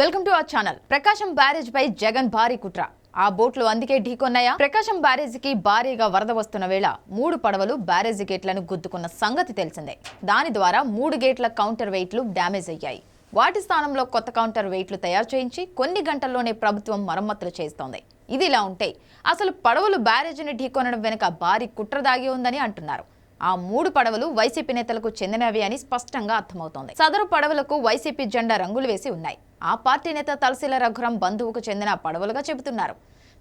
Welcome to our channel. Prakasam barrage పై జగన్ భారీ కుట్ర. ఆ బోట్లు అందుకే ఢీకొన్నాయా? ప్రకాశం బ్యారేజీకి భారీగా వరద వస్తున్న వేళ మూడు పడవలు బ్యారేజీ గేట్లను గుద్దుకున్న సంగతి తెలిసిందే. దాని ద్వారా మూడు గేట్ల కౌంటర్ వెయిట్లు డ్యామేజ్ అయ్యాయి. వాటి స్థానంలో కొత్త కౌంటర్ వెయిట్లు తయారు చేయించి కొన్ని గంటల్లోనే ప్రభుత్వం మరమ్మతులు చేస్తోంది. ఇది ఇలా ఉంటే అసలు పడవలు బ్యారేజీని ఢీకొనడం వెనుక భారీ కుట్ర దాగి ఉందని అంటున్నారు. ఆ మూడు పడవలు వైసీపీ నేతలకు చెందినవి అని స్పష్టంగా అర్థమవుతోంది. సదరు పడవలకు వైసీపీ జెండా రంగులు వేసి ఉన్నాయి. ఆ పార్టీ నేత తలసిల రఘురం బంధువుకు చెందిన పడవలుగా చెబుతున్నారు.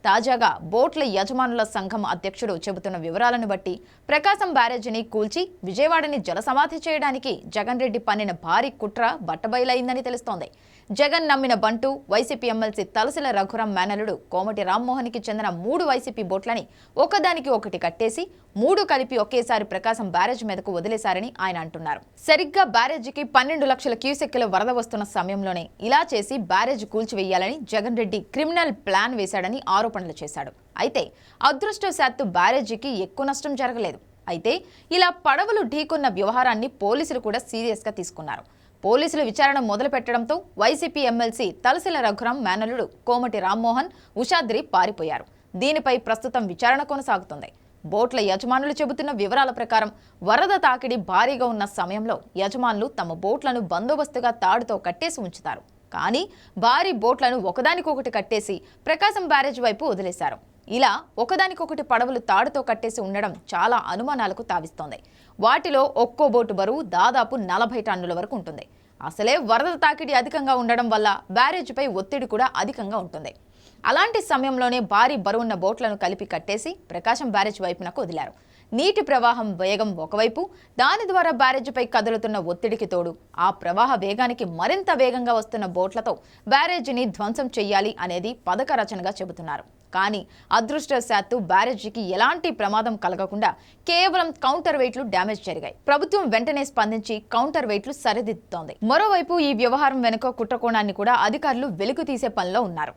తాజాగా బోట్ల యజమానుల సంఘం అధ్యక్షుడు చెబుతున్న వివరాలను బట్టి ప్రకాశం బ్యారేజీని కూల్చి విజయవాడని జలసమాధి చేయడానికి జగన్ రెడ్డి పన్నిన భారీ కుట్ర బట్టబయలైందని తెలుస్తోంది. జగన్ నమ్మిన బంటు వైసీపీ ఎమ్మెల్సీ తలసిల రఘురాం మేనలుడు కోమటి రామ్మోహన్కి చెందిన మూడు వైసీపీ బోట్లని ఒకదానికి ఒకటి కట్టేసి మూడు కలిపి ఒకేసారి ప్రకాశం బ్యారేజ్ మీదకు వదిలేశారని ఆయన అంటున్నారు. సరిగ్గా బ్యారేజీకి పన్నెండు లక్షల క్యూసెక్కుల వరద వస్తున్న సమయంలోనే ఇలా చేసి బ్యారేజ్ కూల్చివేయాలని జగన్ రెడ్డి క్రిమినల్ ప్లాన్ వేశాడని ఆరోపణలు చేశాడు. అయితే అదృష్టవశాత్తు బ్యారేజీకి ఎక్కువ నష్టం జరగలేదు. అయితే ఇలా పడవలు ఢీకొన్న వ్యవహారాన్ని పోలీసులు కూడా సీరియస్గా తీసుకున్నారు. పోలీసులు విచారణ మొదలు పెట్టడంతో వైసీపీ ఎమ్మెల్సీ తలసిల రఘురాం మేనలుడు కోమటి రామ్మోహన్ ఉషాద్రి పారిపోయారు. దీనిపై ప్రస్తుతం విచారణ కొనసాగుతుంది. బోట్ల యజమానులు చెబుతున్న వివరాల ప్రకారం వరద తాకిడి భారీగా ఉన్న సమయంలో యజమానులు తమ బోట్లను బందోబస్తుగా తాడుతో కట్టేసి ఉంచుతారు. కానీ భారీ బోట్లను ఒకదానికొకటి కట్టేసి ప్రకాశం బ్యారేజ్ వైపు వదిలేశారు. ఇలా ఒకదానికొకటి పడవలు తాడుతో కట్టేసి ఉండడం చాలా అనుమానాలకు తావిస్తోంది. వాటిలో ఒక్కో బోటు బరువు దాదాపు నలభై టన్నుల వరకు ఉంటుంది. అసలే వరద తాకిడి అధికంగా ఉండడం వల్ల బ్యారేజ్పై ఒత్తిడి కూడా అధికంగా ఉంటుంది. అలాంటి సమయంలోనే భారీ బరువున్న బోట్లను కలిపి కట్టేసి ప్రకాశం బ్యారేజ్ వైపునకు వదిలారు. నీటి ప్రవాహం వేగం ఒకవైపు దాని ద్వారా బ్యారేజ్పై కదులుతున్న ఒత్తిడికి తోడు ఆ ప్రవాహ వేగానికి మరింత వేగంగా వస్తున్న బోట్లతో బ్యారేజీని ధ్వంసం చెయ్యాలి అనేది పథక రచనగా చెబుతున్నారు. కానీ అదృష్టవశాత్తు బ్యారేజీకి ఎలాంటి ప్రమాదం కలగకుండా కేవలం కౌంటర్ వెయిట్లు డ్యామేజ్ జరిగాయి. ప్రభుత్వం వెంటనే స్పందించి కౌంటర్ వెయిట్లు సరిదిద్దుతోంది. మరోవైపు ఈ వ్యవహారం వెనుక కుట్రకోణాన్ని కూడా అధికారులు వెలుగు తీసే పనిలో ఉన్నారు.